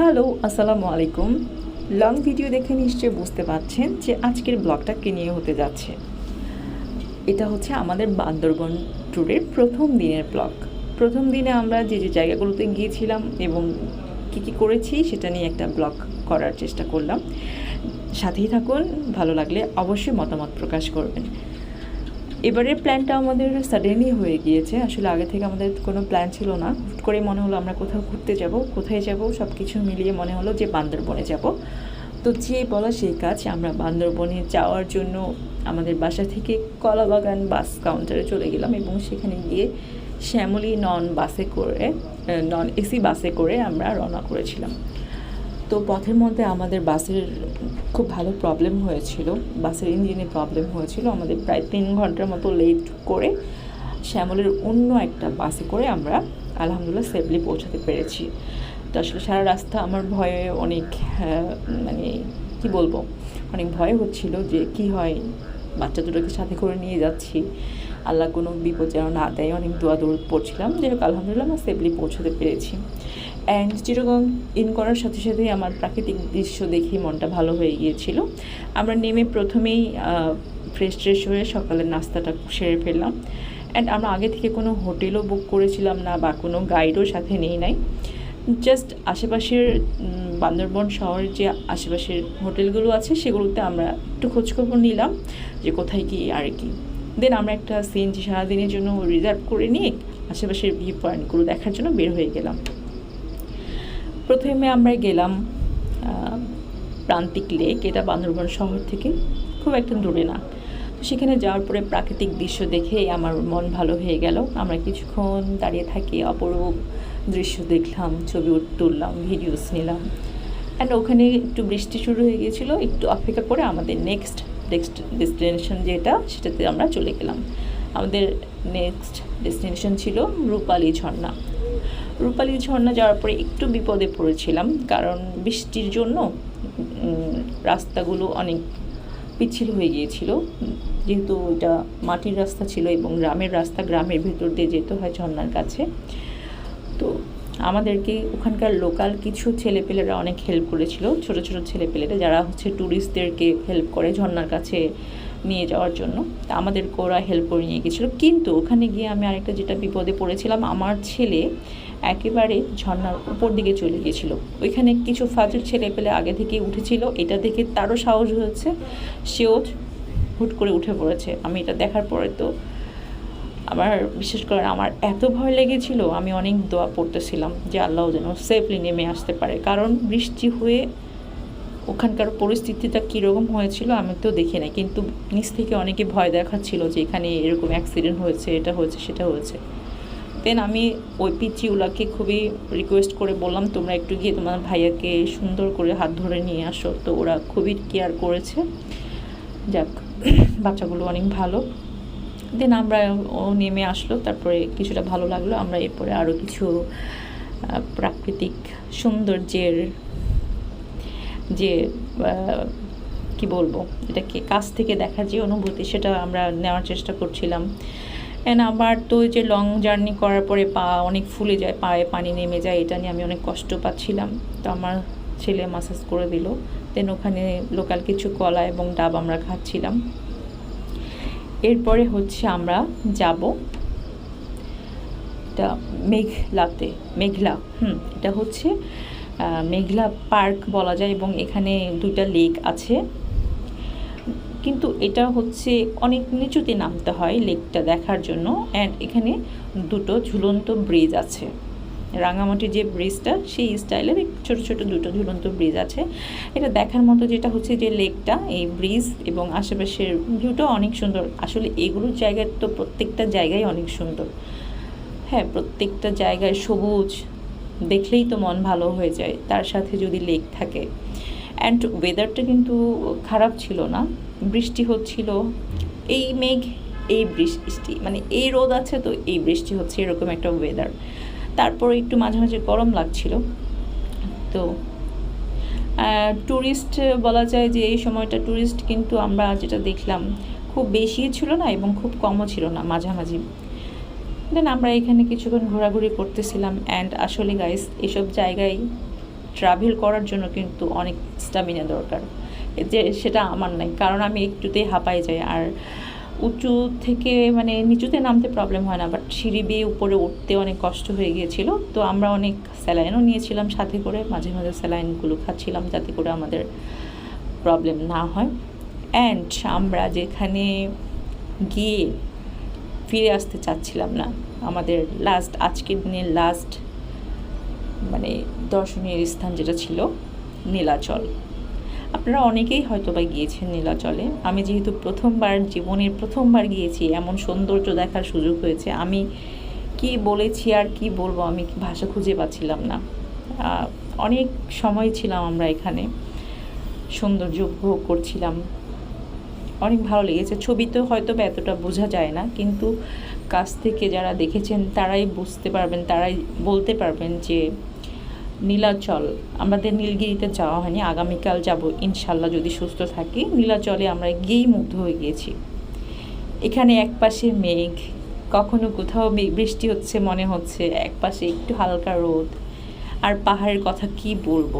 Hello, আসসালামু আলাইকুম। Long video দেখে নিশ্চয়ই বুঝতে পারছেন যে আজকের ব্লগটা কে নিয়ে হতে যাচ্ছে। এটা হচ্ছে আমাদের বান্দরবন ট্যুরের প্রথম দিনের ব্লগ। প্রথম দিনে আমরা যে যে জায়গাগুলোতে গিয়েছিলাম এবং কী কী করেছি সেটা নিয়ে একটা ব্লগ করার চেষ্টা করলাম। সাথেই থাকুন, ভালো লাগলে অবশ্যই মতামত প্রকাশ করবেন। এবারের প্ল্যানটা আমাদের সাডেনলি হয়ে গিয়েছে। আসলে আগে থেকে আমাদের কোনো প্ল্যান ছিল না। হুট করে মনে হলো আমরা কোথাও ঘুরতে যাব, কোথায় যাব সব কিছু মিলিয়ে মনে হলো যে বান্দরবনে যাব। তো যে বলা সেই কাজ, আমরা বান্দরবনে যাওয়ার জন্য আমাদের বাসা থেকে কলাবাগান বাস কাউন্টারে চলে গেলাম এবং সেখানে গিয়ে শ্যামলী নন বাসে করে নন এসি বাসে করে আমরা রওনা করেছিলাম। তো পথের মধ্যে আমাদের বাসের খুব ভালো প্রবলেম হয়েছিল। বাসের ইঞ্জিনে প্রবলেম হয়েছিল। আমাদের প্রায় তিন ঘণ্টার মতো লেট করে শ্যামলের অন্য একটা বাসে করে আমরা আলহামদুলিল্লাহ সেফলি পৌঁছাতে পেরেছি। তো আসলে সারা রাস্তা আমার ভয়ে অনেক আহ, মানে কি বলব? অনেক ভয় হচ্ছিল যে কি হয়? বাচ্চা দুটোকে সাথে করে নিয়ে যাচ্ছি। আল্লাহ কোনো বিপদ যেন না দেয় অনেক দোয়া দৌড় পড়ছিলাম। যাই হোক আলহামদুলিল্লাহ আমরা সেফলি পৌঁছাতে পেরেছি। অ্যান্ড চিরগং ইন করার সাথে সাথে আমার প্রাকৃতিক দৃশ্য দেখে মনটা ভালো হয়ে গিয়েছিল। আমরা নেমে প্রথমেই ফ্রেশ ট্রেশ হয়ে সকালের নাস্তাটা সেরে ফেললাম। অ্যান্ড আমরা আগে থেকে কোনো হোটেলও বুক করেছিলাম না বা কোনো গাইডও সাথে নেই নাই। জাস্ট আশেপাশের বান্দরবন শহরের যে আশেপাশের হোটেলগুলো আছে সেগুলোতে আমরা একটু খোঁজখবর নিলাম যে কোথায় কি আর কি। দেন আমরা একটা সিএনজি সারাদিনের জন্য রিজার্ভ করে নিয়ে আশেপাশের ভিউ পয়েন্টগুলো দেখার জন্য বের হয়ে গেলাম। প্রথমে আমরা গেলাম প্রান্তিক লেক, এটা বান্দরবন শহর থেকে খুব একটা দূরে না। তো সেখানে যাওয়ার পরে প্রাকৃতিক দৃশ্য দেখেই আমার মন ভালো হয়ে গেল। আমরা কিছুক্ষণ দাঁড়িয়ে থাকি, অপরূপ দৃশ্য দেখলাম, ছবি তুললাম ভিডিওস নিলাম। অ্যান্ড ওখানে একটু বৃষ্টি শুরু হয়ে গিয়েছিল, একটু অপেক্ষা করে আমাদের নেক্সট নেক্সট ডেস্টিনেশন যেটা, সেটাতে আমরা চলে গেলাম। আমাদের নেক্সট ডেস্টিনেশন ছিল রূপালী ঝর্ণা। রূপালী ঝর্ণা যাওয়ার পরে একটু বিপদে পড়েছিলাম, কারণ বৃষ্টির জন্য রাস্তাগুলো অনেক পিচ্ছিল হয়ে গিয়েছিল। যেহেতু ওইটা মাটির রাস্তা ছিল এবং গ্রামের রাস্তা, গ্রামের ভেতর দিয়ে যেতে হয় ঝর্ণার কাছে। তো আমাদেরকে ওখানকার লোকাল কিছু ছেলেপেলেরা অনেক হেল্প করেছিল, ছোট ছোট ছেলেপেলেরা যারা হচ্ছে ট্যুরিস্টদেরকে হেল্প করে ঝর্ণার কাছে নিয়ে যাওয়ার জন্য। তা আমাদেরকে ওরা হেল্প করে নিয়ে গেছিল কিন্তু ওখানে গিয়ে আমি আরেকটা যেটা বিপদে পড়েছিলাম, আমার ছেলে একেবারে ঝর্নার উপর দিকে চলে গিয়েছিল। ওইখানে কিছু ফাজিল ছেলে পেলে আগে থেকে উঠেছিল। এটা দেখে তারও সাহস হয়েছে। সেও হুট করে উঠে পড়েছে। আমি এটা দেখার পরে তো আমার বিশেষ করে আমার এত ভয় লেগেছিল, আমি অনেক দোয়া পড়তেছিলাম যে আল্লাহ যেন সেফলি নেমে আসতে পারে। কারণ বৃষ্টি হয়ে ওখানকার পরিস্থিতিটা কীরকম হয়েছিল আমি তো দেখি নাই। কিন্তু নিচ থেকে অনেকে ভয় দেখাচ্ছিল যে এখানে এরকম অ্যাক্সিডেন্ট হয়েছে, এটা হয়েছে, সেটা হয়েছে। দেন আমি ওই পিচিউলাকে খুবই রিকোয়েস্ট করে বললাম, তোমরা একটু গিয়ে তোমার ভাইয়াকে সুন্দর করে হাত ধরে নিয়ে আসো। তো ওরা খুবই কেয়ার করেছে। যাক, বাচ্চাগুলো অনেক ভালো। দেন আমরা ও নেমে আসলো, তারপরে কিছুটা ভালো লাগল। আমরা এরপরে আরও কিছু প্রাকৃতিক সৌন্দর্যের যে কি বলব, এটাকে কাছ থেকে দেখার যে অনুভূতি, সেটা আমরা নেওয়ার চেষ্টা করছিলাম। অ্যান্ড আবার তো যে লং জার্নি করার পরে পা অনেক ফুলে যায়, পায়ে পানি নেমে যায়, এটা নিয়ে আমি অনেক কষ্ট পাচ্ছিলাম। তো আমার ছেলে মাসাজ করে দিল। দেন ওখানে লোকাল কিছু কলা এবং ডাব আমরা খাচ্ছিলাম। এরপরে হচ্ছে আমরা যাব এটা মেঘলাতে, মেঘলা, হুম, এটা হচ্ছে মেঘলা পার্ক বলা যায় এবং এখানে দুইটা লেক আছে। কিন্তু এটা হচ্ছে অনেক নিচুতে নামতে হয় লেকটা দেখার জন্য। অ্যান্ড এখানে দুটো ঝুলন্ত ব্রিজ আছে। রাঙামাটির যে ব্রিজটা, সেই স্টাইলের ছোট ছোট দুটো ঝুলন্ত ব্রিজ আছে। এটা দেখার মতো যেটা হচ্ছে যে লেকটা, এই ব্রিজ এবং আশেপাশের ভিউটা অনেক সুন্দর। আসলে এগুলোর জায়গায় তো প্রত্যেকটা জায়গায় অনেক সুন্দর। হ্যাঁ প্রত্যেকটা জায়গায় সবুজ দেখলেই তো মন ভালো হয়ে যায়, তার সাথে যদি লেক থাকে। অ্যান্ড ওয়েদারটা কিন্তু খারাপ ছিল না, বৃষ্টি হচ্ছিল, এই মেঘ, এই বৃষ্টি মানে এই রোদ আছে তো এই বৃষ্টি হচ্ছে, এরকম একটা ওয়েদার তারপরে একটু মাঝে মাঝে গরম লাগছিল। তো ট্যুরিস্ট বলা যায় যে এই সময়টা ট্যুরিস্ট কিন্তু আমরা যেটা দেখলাম, খুব বেশি ছিল না এবং খুব কমও ছিল না, মাঝামাঝি। দেন আমরা এখানে কিছুক্ষণ ঘোরাঘুরি করতেছিলাম অ্যান্ড আসলে গাইস এসব জায়গায় ট্রাভেল করার জন্য কিন্তু অনেক স্টামিনা দরকার। যে সেটা আমার নাই, কারণ আমি একটুতেই হাঁপাই যাই আর উঁচু থেকে মানে নিচুতে নামতে প্রবলেম হয় না বাট সিঁড়ি বেয়ে উপরে উঠতে অনেক কষ্ট হয়ে গিয়েছিল। তো আমরা অনেক স্যালাইনও নিয়েছিলাম সাথে করে, মাঝে মাঝে স্যালাইনগুলো খাচ্ছিলাম যাতে করে আমাদের প্রবলেম না হয়। অ্যান্ড আমরা যেখানে গিয়ে ফিরে আসতে চাচ্ছিলাম না। আমাদের লাস্ট আজকের দিনের লাস্ট মানে দর্শনীয় স্থান যেটা ছিল, নীলাচল। আপনারা অনেকেই হয়তো বা গিয়েছেন নীলাচলে। আমি যেহেতু প্রথমবার, জীবনের প্রথমবার গিয়েছি, এমন সৌন্দর্য দেখার সুযোগ হয়েছে। আমি কি বলেছি আর কি বলব, আমি ভাষা খুঁজে পাচ্ছিলাম না। অনেক সময় ছিলাম আমরা এখানে। সৌন্দর্য উপভোগ করছিলাম। অনেক ভালো লেগেছে। ছবিতে হয়তো বা এতটা বোঝা যায় না, কিন্তু কাছ থেকে যারা দেখেছেন, তারাই বুঝতে পারবেন, তারাই বলতে পারবেন যে, নীলাচল, আমাদের নীলগিরিতে যাওয়া হয়নি, আগামীকাল যাব, ইনশাল্লাহ যদি সুস্থ থাকি। নীলাচলে আমরা গিয়েই মুগ্ধ হয়ে গিয়েছি। এখানে একপাশে মেঘ, কখনো কোথাও বৃষ্টি হচ্ছে, মনে হচ্ছে একপাশে একটু হালকা রোদ। আর পাহাড়ের কথা কি বলব?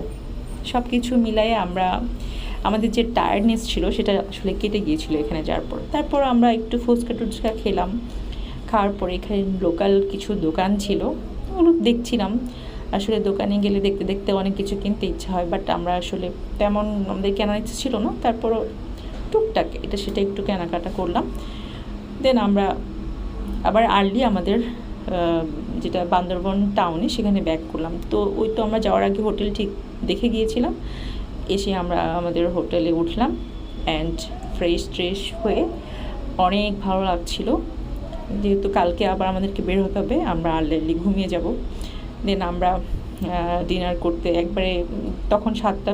সব কিছু মিলাই আমরা আমাদের যে টায়ার্ডনেস ছিল সেটা আসলে কেটে গিয়েছিল এখানে যাওয়ার পর। তারপর আমরা একটু ফুচকা টুচকা খেলাম। খাওয়ার পরে এখানে লোকাল কিছু দোকান ছিল। ওগুলো দেখছিলাম। আসলে দোকানে গেলে দেখতে দেখতে অনেক কিছু কিনতে ইচ্ছা হয় বাট আমরা আসলে তেমন আমাদের কেনার ইচ্ছে ছিল না। তারপরও টুকটাক এটা সেটা একটু কেনাকাটা করলাম। দেন আমরা আবার আর্লি আমাদের যেটা বান্দরবন টাউনে সেখানে ব্যাক করলাম। তো ওই তো আমরা যাওয়ার আগে হোটেল ঠিক দেখে গিয়েছিলাম। এসে আমরা আমাদের হোটেলে উঠলাম অ্যান্ড ফ্রেশ ট্রেশ হয়ে অনেক ভালো লাগছিল। যেহেতু কালকে আবার আমাদেরকে বের হতে হবে, আমরা আর্লি ঘুমিয়ে যাব। দেন আমরা ডিনার করতে একবারে, তখন সাতটা